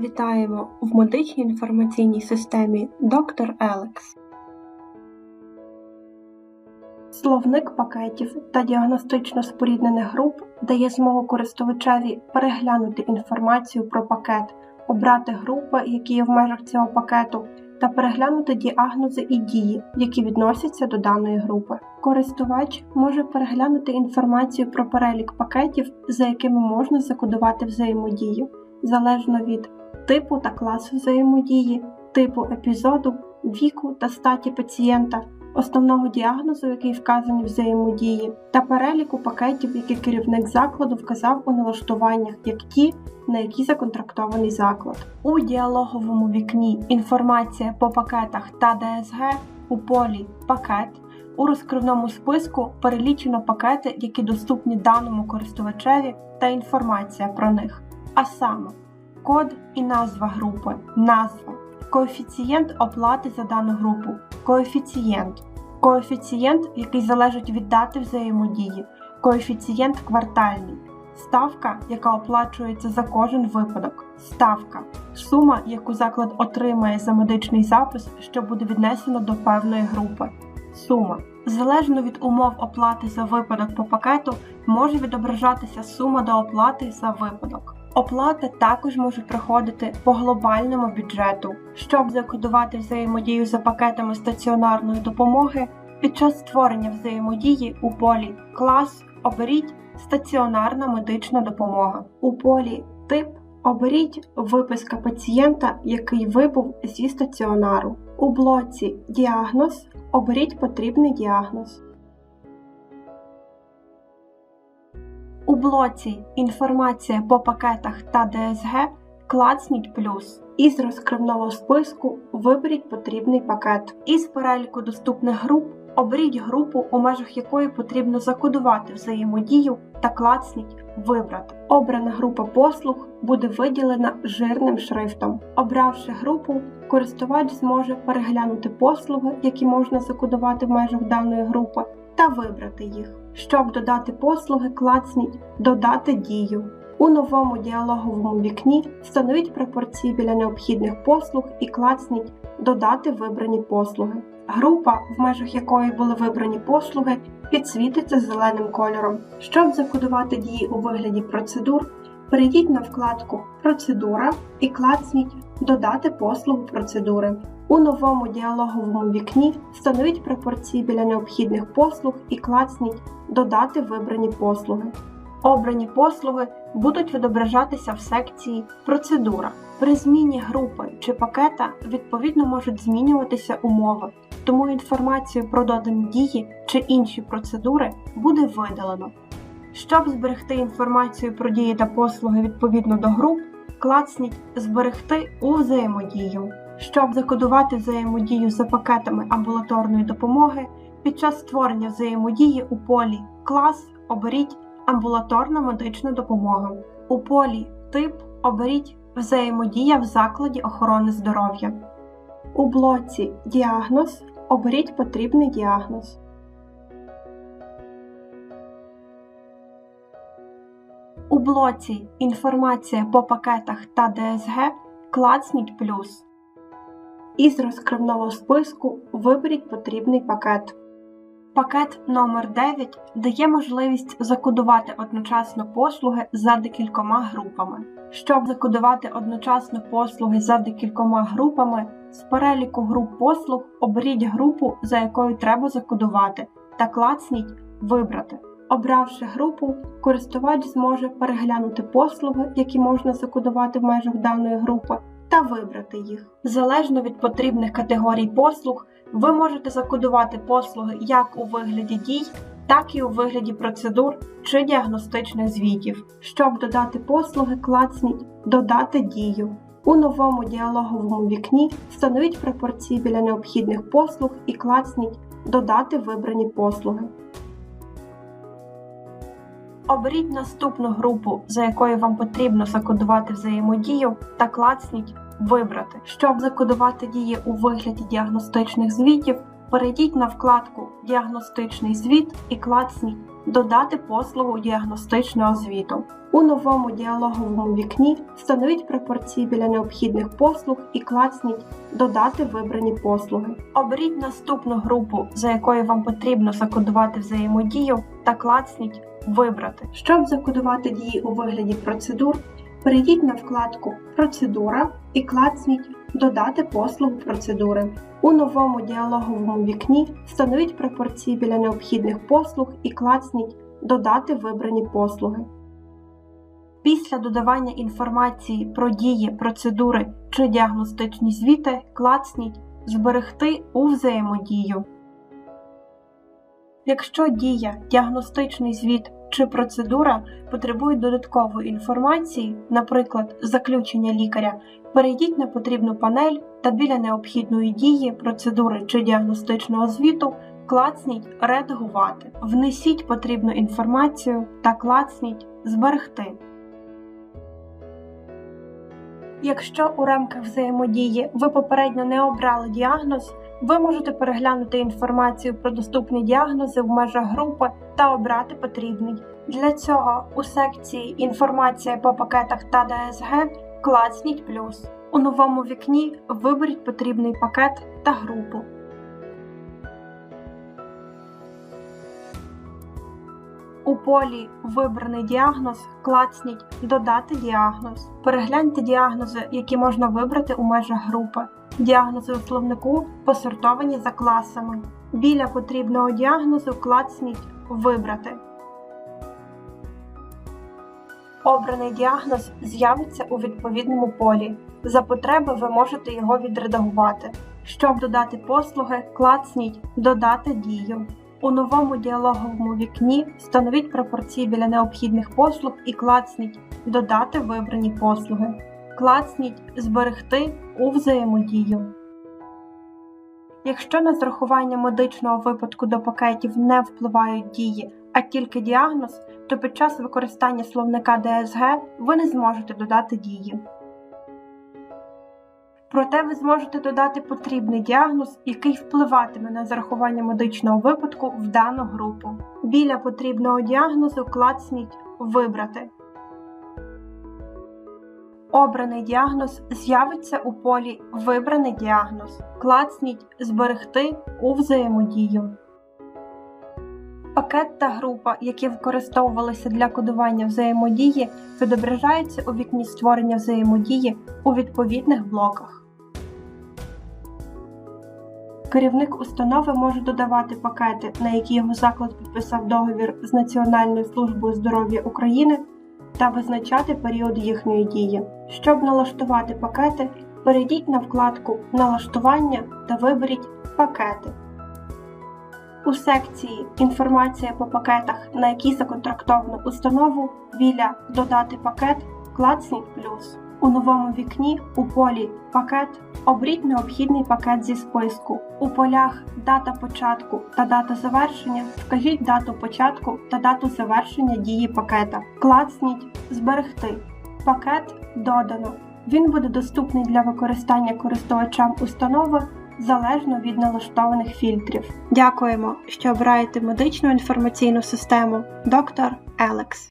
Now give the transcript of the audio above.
Вітаємо в медичній інформаційній системі Доктор Елекс. Словник пакетів та діагностично споріднених груп дає змогу користувачеві переглянути інформацію про пакет, обрати групи, які є в межах цього пакету, та переглянути діагнози і дії, які відносяться до даної групи. Користувач може переглянути інформацію про перелік пакетів, за якими можна закодувати взаємодію, залежно від типу та класу взаємодії, типу епізоду, віку та статі пацієнта, основного діагнозу, який вказаний взаємодії, та переліку пакетів, які керівник закладу вказав у налаштуваннях, як ті, на які законтрактований заклад. У діалоговому вікні інформація по пакетах та ДСГ у полі Пакет. У розкривному списку перелічено пакети, які доступні даному користувачеві, та інформація про них. А саме код і назва групи, назва, коефіцієнт оплати за дану групу, коефіцієнт, коефіцієнт, який залежить від дати взаємодії, коефіцієнт квартальний, ставка, яка оплачується за кожен випадок, ставка, сума, яку заклад отримає за медичний запис, що буде віднесено до певної групи, сума. Залежно від умов оплати за випадок по пакету, може відображатися сума до оплати за випадок. Оплата також може проходити по глобальному бюджету. Щоб закодувати взаємодію за пакетами стаціонарної допомоги, під час створення взаємодії у полі Клас оберіть Стаціонарна медична допомога. У полі Тип оберіть виписка пацієнта, який вибув зі стаціонару. У блоці Діагноз оберіть потрібний діагноз. У блоці Інформація по пакетах та ДСГ клацніть плюс. Із розкривного списку виберіть потрібний пакет. Із переліку доступних груп оберіть групу, у межах якої потрібно закодувати взаємодію та клацніть Вибрати. Обрана група послуг буде виділена жирним шрифтом. Обравши групу, користувач зможе переглянути послуги, які можна закодувати в межах даної групи, та вибрати їх. Щоб додати послуги, клацніть Додати дію. У новому діалоговому вікні встановіть пропорції біля необхідних послуг і клацніть Додати вибрані послуги. Група, в межах якої були вибрані послуги, підсвітиться зеленим кольором. Щоб закодувати дії у вигляді процедур, перейдіть на вкладку Процедура і клацніть Додати послугу процедури. У новому діалоговому вікні встановіть пропорції біля необхідних послуг і клацніть Додати вибрані послуги. Обрані послуги будуть відображатися в секції Процедура. При зміні групи чи пакета відповідно можуть змінюватися умови, тому інформацію про додані дії чи інші процедури буде видалено. Щоб зберегти інформацію про дії та послуги відповідно до груп, клацніть Зберегти у взаємодію. Щоб закодувати взаємодію за пакетами амбулаторної допомоги, під час створення взаємодії у полі Клас оберіть Амбулаторна медична допомога. У полі Тип оберіть Взаємодія в закладі охорони здоров'я. У блоці Діагноз оберіть потрібний діагноз. У блоці Інформація по пакетах та ДСГ клацніть плюс. Із розкривного списку виберіть потрібний пакет. Пакет номер 9 дає можливість закодувати одночасно послуги за декількома групами. Щоб закодувати одночасно послуги за декількома групами, з переліку груп послуг оберіть групу, за якою треба закодувати, та клацніть Вибрати. Обравши групу, користувач зможе переглянути послуги, які можна закодувати в межах даної групи, та вибрати їх. Залежно від потрібних категорій послуг, ви можете закодувати послуги як у вигляді дій, так і у вигляді процедур чи діагностичних звітів. Щоб додати послуги, клацніть Додати дію. У новому діалоговому вікні встановіть пропорції біля необхідних послуг і клацніть Додати вибрані послуги. Оберіть наступну групу, за якою вам потрібно закодувати взаємодію, та клацніть Вибрати. Щоб закодувати дії у вигляді діагностичних звітів, перейдіть на вкладку Діагностичний звіт і клацніть додати послугу діагностичного звіту. У новому діалоговому вікні встановіть пропорції біля необхідних послуг і клацніть Додати вибрані послуги. Оберіть наступну групу, за якою вам потрібно закодувати взаємодію, та клацніть Вибрати. Щоб закодувати дії у вигляді процедур, перейдіть на вкладку Процедура і клацніть Додати послугу процедури. У новому діалоговому вікні встановіть пропорції біля необхідних послуг і клацніть Додати вибрані послуги. Після додавання інформації про дії, процедури чи діагностичні звіти клацніть Зберегти у взаємодію. Якщо дія, діагностичний звіт чи процедура потребують додаткової інформації, наприклад, заключення лікаря, перейдіть на потрібну панель та біля необхідної дії, процедури чи діагностичного звіту клацніть Редагувати. Внесіть потрібну інформацію та клацніть Зберегти. Якщо у рамках взаємодії ви попередньо не обрали діагноз, ви можете переглянути інформацію про доступні діагнози в межах групи та обрати потрібний. Для цього у секції Інформація по пакетах та ДСГ клацніть плюс. У новому вікні виберіть потрібний пакет та групу. У полі Вибраний діагноз клацніть Додати діагноз. Перегляньте діагнози, які можна вибрати у межах групи. Діагнози у словнику посортовані за класами. Біля потрібного діагнозу клацніть Вибрати. Обраний діагноз з'явиться у відповідному полі. За потреби ви можете його відредагувати. Щоб додати послуги, клацніть Додати дію. У новому діалоговому вікні встановіть пропорції біля необхідних послуг і клацніть Додати вибрані послуги. Клацніть Зберегти у взаємодію. Якщо на зрахування медичного випадку до пакетів не впливають дії, а тільки діагноз, то під час використання словника ДСГ ви не зможете додати дії. Проте ви зможете додати потрібний діагноз, який впливатиме на зарахування медичного випадку в дану групу. Біля потрібного діагнозу клацніть Вибрати. Обраний діагноз з'явиться у полі Вибраний діагноз. Клацніть Зберегти у взаємодію. Пакет та група, які використовувалися для кодування взаємодії, відображаються у вікні створення взаємодії у відповідних блоках. Керівник установи може додавати пакети, на які його заклад підписав договір з Національною службою здоров'я України та визначати період їхньої дії. Щоб налаштувати пакети, перейдіть на вкладку Налаштування та виберіть Пакети. У секції Інформація по пакетах, на які законтрактовано установу біля Додати пакет клацніть плюс. У новому вікні у полі Пакет обріть необхідний пакет зі списку. У полях Дата початку та дата завершення вкажіть дату початку та дату завершення дії пакета. Клацніть Зберегти. Пакет додано. Він буде доступний для використання користувачам установи залежно від налаштованих фільтрів. Дякуємо, що обираєте медичну інформаційну систему Доктор Елекс.